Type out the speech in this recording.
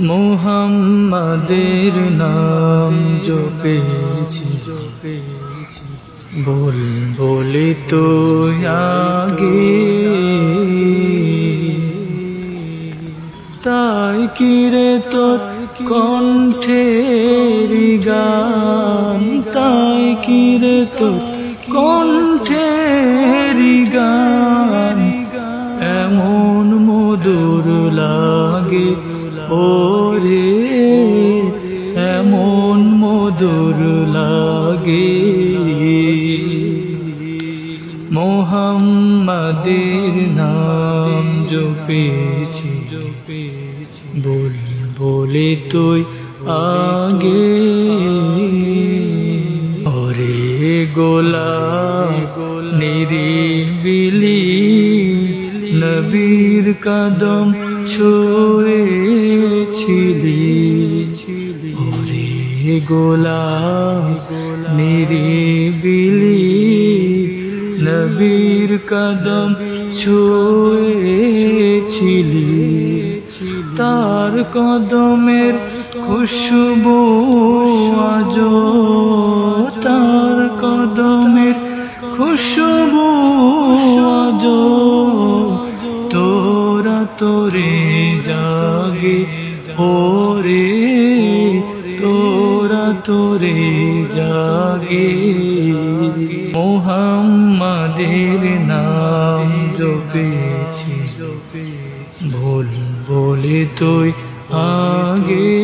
মোহাম্মদের নাম জপেছি। জপেছি বল, বলে তো আগে। তাই কিরে তো কণ্ঠের গান? তাই কিরে তো কণ্ঠের গান? এমন মধুর লাগে ওরে, এমন মধুর লাগে। মোহাম্মদের নাম জপেছি। বল বলে তুই আগে। ওরে গোলা নিরিবিলি, নবীর কদম ছুঁয়েছিলি ওরে গোলা মেরে বিলি। নবীর কদম ছুঁয়েছিলি। তার কদমের খুশবু আজ তার কদমের খুশবু আজ তোরা তোরে জাগে ওরে তোরা তোরে জাগে। মোহাম্মদের নাম জপেছি। ভুল বলে তুই আগে।